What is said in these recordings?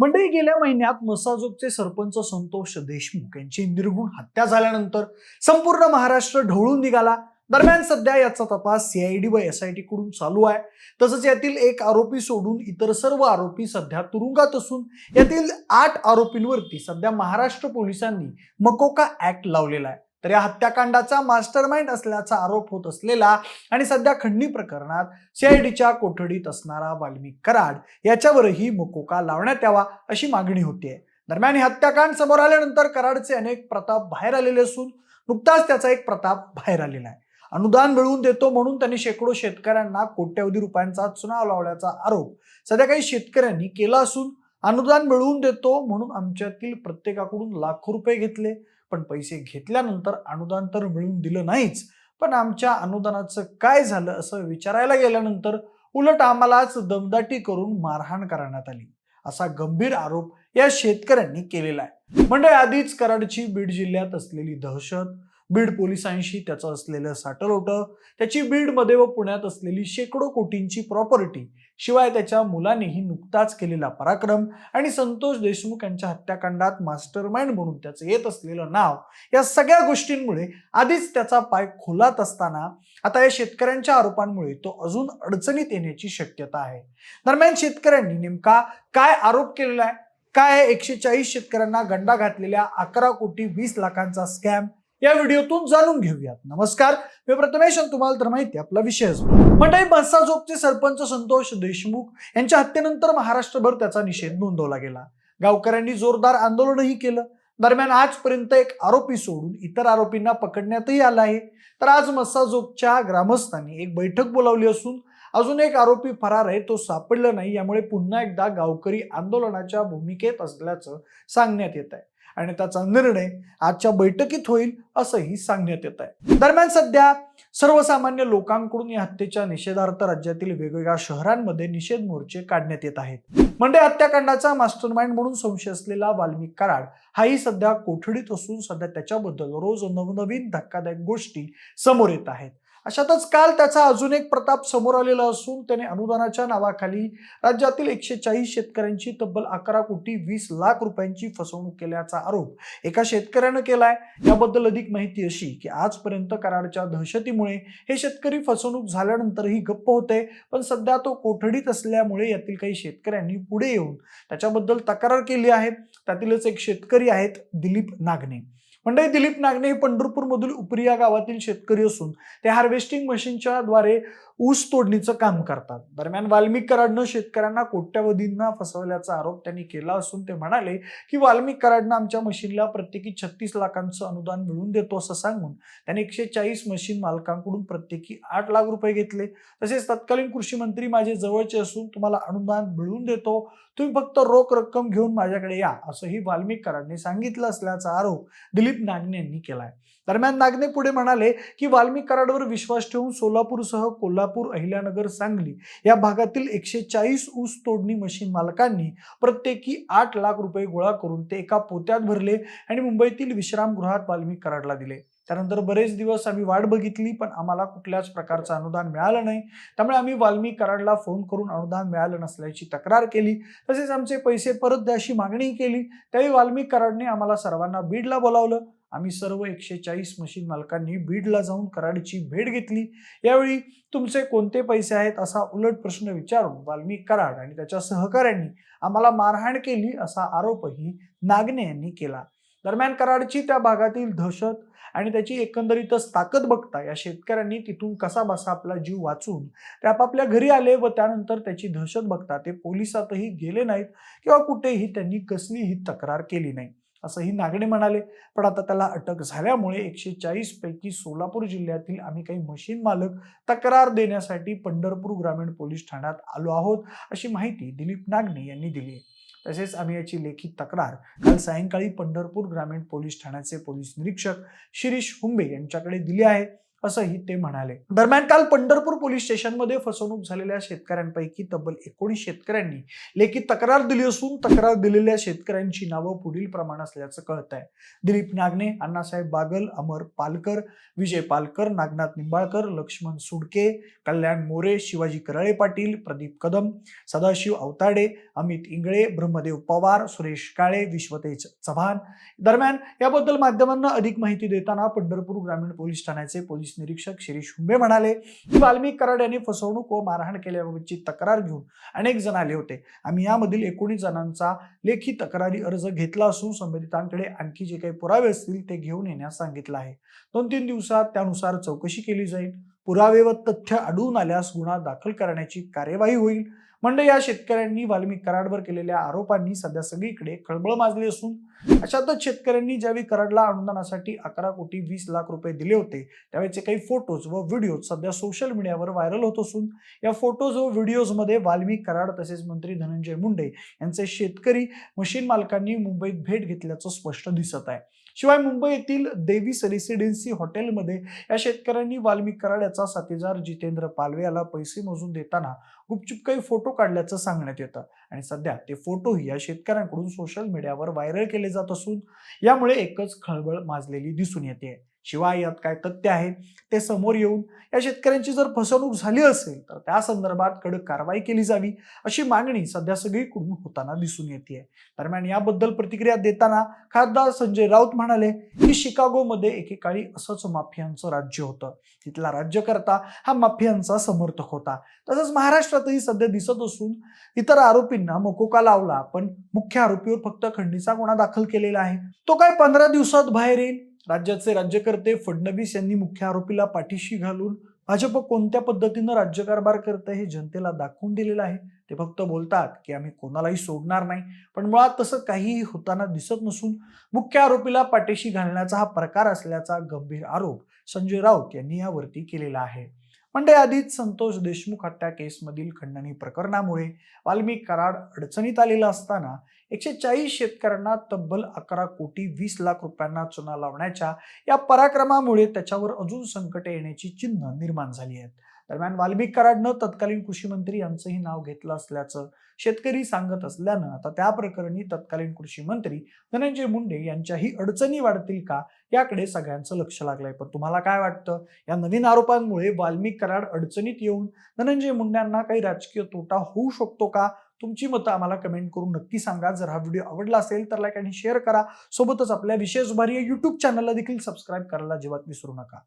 मंडळी गेल्या महिन्यात मसाजोगचे सरपंच संतोष देशमुख यांची निर्गुण हत्या झाल्यानंतर संपूर्ण महाराष्ट्र ढवळून निघाला. दरम्यान सध्या याचा तपास सीआयडी व एसआयटी कडून चालू आहे. तसंच यातील एक आरोपी सोडून इतर सर्व आरोपी सध्या तुरुंगात असून यातील आठ आरोपींवरती सध्या महाराष्ट्र पोलिसांनी मकोका ऍक्ट लावलेला आहे. तर या हत्याकांडाचा मास्टर माइंड असल्याचा आरोप होत असलेला आणि सध्या खंडणी प्रकरणात सीआयडीच्या कोठडीत असणारा वाल्मिक कराड याच्यावरही मकोका लावण्यात यावा अशी मागणी होतीये. दरम्यान हे हत्याकांड समोर आल्यानंतर कराडचे अनेक प्रताप बाहेर आलेले असून नुकताच त्याचा एक प्रताप बाहेर आलेला आहे. अनुदान मिळवून देतो म्हणून त्यांनी शेकडो शेतकऱ्यांना कोट्यवधी रुपयांचा चुनाव लावल्याचा आरोप सध्या काही शेतकऱ्यांनी केला असून अनुदान मिळवून देतो म्हणून आमच्यातील प्रत्येकाकडून लाखो रुपये घेतले. पण पैसे घेतल्यानंतर अनुदान तर मिळून दिलं नाहीच. पण आमच्या अनुदानाचं काय झालं असं विचारायला गेल्यानंतर उलट आम्हालाच दमदाटी करून मारहाण करण्यात आली. असा गंभीर आरोप या शेतकऱ्यांनी केलेला आहे. म्हणजे आधीच कराडची बीड जिल्ह्यात असलेली दहशत बीड पोलिसांशी त्याचं असलेलं साटलोटं त्याची बीडमध्ये व पुण्यात असलेली शेकडो कोटींची प्रॉपर्टी शिवाय त्याच्या मुलानेही नुकताच केलेला पराक्रम आणि संतोष देशमुख यांच्या हत्याकांडात मास्टर माइंड म्हणून त्याचं येत असलेलं नाव या सगळ्या गोष्टींमुळे आधीच त्याचा पाय खोलात असताना आता या शेतकऱ्यांच्या आरोपांमुळे तो अजून अडचणीत येण्याची शक्यता आहे. दरम्यान शेतकऱ्यांनी नेमका काय आरोप केलेला आहे? काय एकशे चाळीस शेतकऱ्यांना गंडा घातलेल्या अकरा कोटी वीस लाखांचा स्कॅम या व्हिडिओतून जाणून घेऊयात. नमस्कार. मी प्रथमेश आणि तुम्हाला तर माहिती आपला विषय मंडळी बस्साजोगचे सरपंच संतोष देशमुख यांच्या हत्येनंतर महाराष्ट्रभर त्याचा निषेध नोंदवला गेला. गावकऱ्यांनी जोरदार आंदोलनही केलं. दरम्यान आजपर्यंत एक आरोपी सोडून इतर आरोपींना पकडण्यातही आलं आहे. तर आज मस्साजोगच्या ग्रामस्थांनी एक बैठक बोलावली असून अजून एक आरोपी फरार आहे तो सापडला नाही. यामुळे पुन्हा एकदा गावकरी आंदोलनाच्या भूमिकेत असल्याचं सांगण्यात येत आहे. आणि त्याचा निर्णय आजच्या बैठकीत होईल असंही सांगण्यात येत आहे. दरम्यान सध्या सर्वसामान्य लोकांकडून या हत्येच्या निषेधार्थ राज्यातील वेगवेगळ्या शहरांमध्ये निषेध मोर्चे काढण्यात येत आहेत. म्हणजे हत्याकांडाचा मास्टर माइंड म्हणून संशय असलेला वाल्मिक कराड हाही सध्या कोठडीत असून सध्या त्याच्याबद्दल रोज नवनवीन धक्कादायक गोष्टी समोर येत आहेत. अशातच काल त्याचा अजून एक प्रताप समोर आलेला असून त्याने अनुदानाच्या नावाखाली राज्यातील एकशे चाळीस शेतकऱ्यांची तब्बल अकरा कोटी वीस लाख रुपयांची फसवणूक केल्याचा आरोप एका शेतकऱ्यानं केलाय. याबद्दल अधिक माहिती अशी की आजपर्यंत कराडच्या दहशतीमुळे हे शेतकरी फसवणूक झाल्यानंतरही गप्प होते पण सध्या तो कोठडीत असल्यामुळे यातील काही शेतकऱ्यांनी पुढे येऊन त्याच्याबद्दल तक्रार केली आहे. त्यातीलच एक शेतकरी आहेत दिलीप नागने मंडळी दिलीप नागणे हे पंढरपूरमधील उपरिया गावातील शेतकरी असून ते हार्वेस्टिंग मशीनच्या द्वारे ऊस तोडणीचं काम करतात. दरम्यान वाल्मिक कराडनं शेतकऱ्यांना कोट्यवधींना फसवल्याचा आरोप त्यांनी केला असून ते म्हणाले की वाल्मिक कराडनं आमच्या मशीनला प्रत्येकी छत्तीस लाखांचं अनुदान मिळवून देतो असं सांगून त्यांनी एकशे चाळीस मशीन मालकांकडून प्रत्येकी आठ लाख रुपये घेतले. तसेच तत्कालीन कृषी मंत्री माझे जवळचे असून तुम्हाला अनुदान मिळवून देतो. तुम्ही फक्त रोख रक्कम घेऊन माझ्याकडे या असंही वाल्मिकरांनी सांगितलं असल्याचा आरोप दिलीप नागने यांनी केलाय. दरम्यान नागने पुढे म्हणाले की वाल्मिक कराडवर विश्वास ठेवून सोलापूरसह कोल्हापूर अहिल्यानगर सांगली या भागातील एकशे चाळीस ऊस तोडणी मशीन मालकांनी प्रत्येकी आठ लाख रुपये गोळा करून ते एका पोत्यात भरले आणि मुंबईतील विश्रामगृहात वाल्मिक कराडला दिले. त्यानंतर बरेच दिवस आम्ही वाट बघितली पण आम्हाला कुठल्याच प्रकारचं अनुदान मिळालं नाही. त्यामुळे आम्ही वाल्मी कराडला फोन करून अनुदान मिळालं नसल्याची तक्रार केली. तसेच आमचे पैसे परत द्या अशी मागणी केली. त्यावेळी वाल्मी कराडने आम्हाला सर्वांना बीडला बोलावलं. आम्ही सर्व एकशे चाळीस मशीन मालकांनी बीडला जाऊन कराडची भेट घेतली. यावेळी तुमचे कोणते पैसे आहेत असा उलट प्रश्न विचारून वाल्मी कराड आणि त्याच्या सहकाऱ्यांनी आम्हाला मारहाण केली असा आरोपही नागने यांनी केला. दरम्यान कराडची त्या भागातील दहशत आणि त्याची एकंदरीतच ताकद बघता या शेतकऱ्यांनी तिथून कसा बसा आपला जीव वाचून ते आपापल्या घरी आले व त्यानंतर त्याची दहशत बघता ते पोलिसातही गेले नाहीत किंवा कुठेही त्यांनी कसलीही तक्रार केली नाही. असंही नागणे म्हणाले पण आता त्याला अटक झाल्यामुळे एकशे चाळीस पैकी सोलापूर जिल्ह्यातील आम्ही काही मशीन मालक तक्रार देण्यासाठी पंढरपूर ग्रामीण पोलीस ठाण्यात आलो आहोत अशी माहिती दिलीप नागणे यांनी दिली आहे. तसेच आम्ही याची लेखी तक्रार काल सायंकाळी पंढरपूर ग्रामीण पोलीस ठाण्याचे पोलीस निरीक्षक शिरीष हुंबे यांच्याकडे दिली आहे. असंही ते म्हणाले. दरम्यान काल पंढरपूर पोलीस स्टेशनमध्ये फसवणूक झालेल्या शेतकऱ्यांपैकी तब्बल एकोणीस शेतकऱ्यांनी लेखी तक्रार दिली असून तक्रार दिलेल्या शेतकऱ्यांची नावं पुढील प्रमाण असल्याचं कळत आहे. दिलीप नागणे अण्णासाहेब बागल अमर पालकर विजय पालकर नागनाथ निंबाळकर लक्ष्मण सुडके कल्याण मोरे शिवाजी करळे पाटील प्रदीप कदम सदाशिव अवताडे अमित इंगळे ब्रह्मदेव पवार सुरेश काळे विश्वतेज चव्हाण. दरम्यान याबद्दल माध्यमांना अधिक माहिती देताना पंढरपूर ग्रामीण पोलीस ठाण्याचे पोलीस पोलीस निरीक्षक शिरीष हुंबे म्हणाले की वाल्मिक कराड यांनी फसवणूक व मारहाण केल्याबाबतची तक्रार घेऊन अनेक जण आले होते. आम्ही यामधील एकोणीस जणांचा लेखी तक्रारी अर्ज घेतला असून संबंधितांकडे आणखी जे काही पुरावे असतील ते घेऊन येण्यास सांगितलं आहे. दोन तीन दिवसात त्यानुसार चौकशी केली जाईल. पुरावे व तथ्य आढळून आल्यास गुन्हा दाखल करण्याची कार्यवाही होईल. म्हणजे या शेतकऱ्यांनी वाल्मिक कराडवर केलेल्या आरोपांनी सध्या सगळीकडे खळबळ माजली असून अशातच शेतकऱ्यांनी ज्यावेळी कराडला अनुदानासाठी अकरा कोटी वीस लाख रुपये दिले होते त्यावेळेचे काही फोटोज व व्हिडिओज सध्या सोशल मीडियावर व्हायरल होत असून या फोटोज व व्हिडिओजमध्ये वाल्मिक कराड तसेच मंत्री धनंजय मुंडे यांचे शेतकरी मशीन मालकांनी मुंबईत भेट घेतल्याचं स्पष्ट दिसत आहे. शिवाय मुंबई येथील देवीस रेसिडेन्सी हॉटेलमध्ये या शेतकऱ्यांनी वाल्मिक कराड याचा साथीदार जितेंद्र पालवे याला पैसे मोजून देताना गुपचूप काही फोटो काढल्याचं सांगण्यात येतं. आणि सध्या ते फोटोही या शेतकऱ्यांकडून सोशल मीडियावर व्हायरल केले जात असून यामुळे एकच खळबळ माजलेली दिसून येते. शिवाय यात काय तथ्य आहे? ते समोर येऊन या शेतकऱ्यांची जर फसवणूक झाली असेल तर त्या संदर्भात कडक कारवाई केली जावी अशी मागणी सध्या सगळीकडून होताना दिसून येते दरम्यान याबद्दल प्रतिक्रिया देताना खासदार संजय राऊत म्हणाले की शिकागोमध्ये एकेकाळी असंच माफियांचं राज्य होतं. तिथला राज्यकर्ता हा माफियांचा समर्थक होता. तसंच महाराष्ट्रातही सध्या दिसत असून इतर आरोपींना मकोका लावला पण मुख्य आरोपीवर फक्त खंडीचा गुन्हा दाखल केलेला आहे. तो काय पंधरा दिवसात बाहेर येईल? राज्याचे राज्यकर्ते फडणवीस यांनी मुख्य आरोपीला पाठीशी घालून भाजप कोणत्या पद्धतीनं राज्यकारभार करतं हे जनतेला दाखवून दिलेलं आहे. ते फक्त बोलतात की आम्ही कोणालाही सोडणार नाही. पण मुळात तसं काहीही होताना दिसत नसून मुख्य आरोपीला पाठीशी घालण्याचा हा प्रकार असल्याचा गंभीर आरोप संजय राऊत यांनी यावरती केलेला आहे. म्हणजे आधीच संतोष देशमुख हत्या केसमधील खंडणी प्रकरणामुळे वाल्मिक कराड अडचणीत आलेला असताना एकशे चाळीस शेतकऱ्यांना तब्बल अकरा कोटी वीस लाख रुपयांना चुना लावण्याच्या या पराक्रमामुळे त्याच्यावर अजून संकटे येण्याची चिन्ह निर्माण झाली आहेत. दरम्यान वाल्मिक कराडनं तत्कालीन कृषी मंत्री यांचंही नाव घेतलं असल्याचं शेतकरी सांगत असल्यानं आता त्या प्रकरणी तत्कालीन कृषी मंत्री धनंजय मुंडे यांच्याही अडचणी वाढतील का याकडे सगळ्यांचं लक्ष लागलंय. पण तुम्हाला काय वाटतं? या नवीन आरोपांमुळे वाल्मिक कराड अडचणीत येऊन धनंजय मुंड्यांना काही राजकीय तोटा होऊ शकतो का? तुमची मतं आम्हाला कमेंट करून नक्की सांगा. जर हा व्हिडिओ आवडला असेल तर लाईक आणि शेअर करा. सोबतच आपल्या विशेष भारी युट्यूब चॅनलला देखील सबस्क्राईब करायला अजिबात विसरू नका.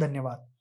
धन्यवाद.